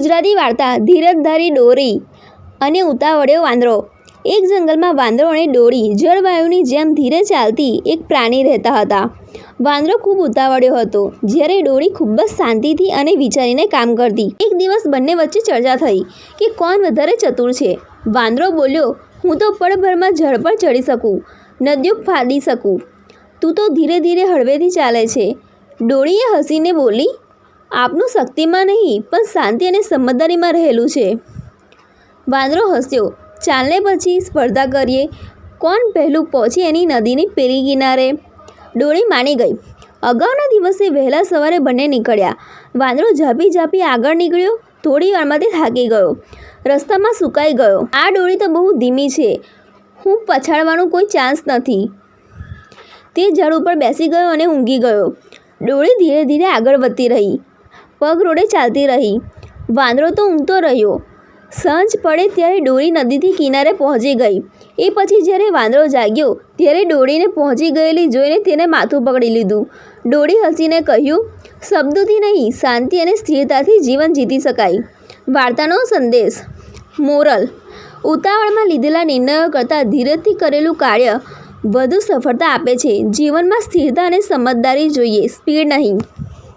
ગુજરાતી વાર્તા ધીરજધારી ડોરી અને ઉતાવળ્યો વાંદરો. એક જંગલમાં વાંદરો અને ડોળી જળવાયુની જેમ ધીરે ચાલતી એક પ્રાણી રહેતા હતા. વાંદરો ખૂબ ઉતાવળ્યો હતો. જ્યારે ડોળી ખૂબ જ શાંતિથી અને વિચારીને કામ કરતી. એક દિવસ બંને વચ્ચે ચર્ચા થઈ કે કોણ વધારે ચતુર છે. વાંદરો બોલ્યો, હું તો પળભરમાં ઝડ પર ચડી શકું, નદીઓ ફાડી શકું. તું તો ધીરે ધીરે હળવેથી ચાલે છે. ડોળીએ હસીને બોલી આપનું શક્તિમાં નહીં, પણ શાંતિ અને સમજદારીમાં રહેલું છે. વાંદરો હસ્યો. ચાલને પછી સ્પર્ધા કરીએ. કોણ પહેલું પહોંચે એની નદીની પેલી કિનારે? ડોળી માની ગઈ. અગાઉના દિવસે વહેલા સવારે બંને નીકળ્યા. વાંદરો ઝાપી ઝાપી આગળ નીકળ્યો. થોડી વારમાં તે થાકી ગયો. રસ્તામાં સુકાઈ ગયો. આ ડોળી તો બહુ ધીમી છે. હું પછાડવાનો કોઈ ચાન્સ નથી. તે ઝાડ ઉપર બેસી ગયો અને ઊંઘી ગયો. ડોળી ધીરે ધીરે આગળ વધતી રહી. પગ રોડે ચાલતી રહી. વાંદરો તો ઊંઘતો રહ્યો. સાંજ પડે ત્યારે ડોળી નદીથી કિનારે પહોંચી ગઈ. એ પછી જ્યારે વાંદરો જાગ્યો, ત્યારે ડોળીને પહોંચી ગયેલી જોઈને તેને માથું પકડી લીધું. ડોળી હસીને કહ્યું, શબ્દોથી નહીં, શાંતિ અને સ્થિરતાથી જીવન જીતી શકાય. વાર્તાનો સંદેશ. મોરલ. ઉતાવળમાં લીધેલા નિર્ણયો કરતાં ધીરજથી કરેલું કાર્ય વધુ સફળતા આપે છે. જીવનમાં સ્થિરતા અને સમજદારી જોઈએ. સ્પીડ નહીં.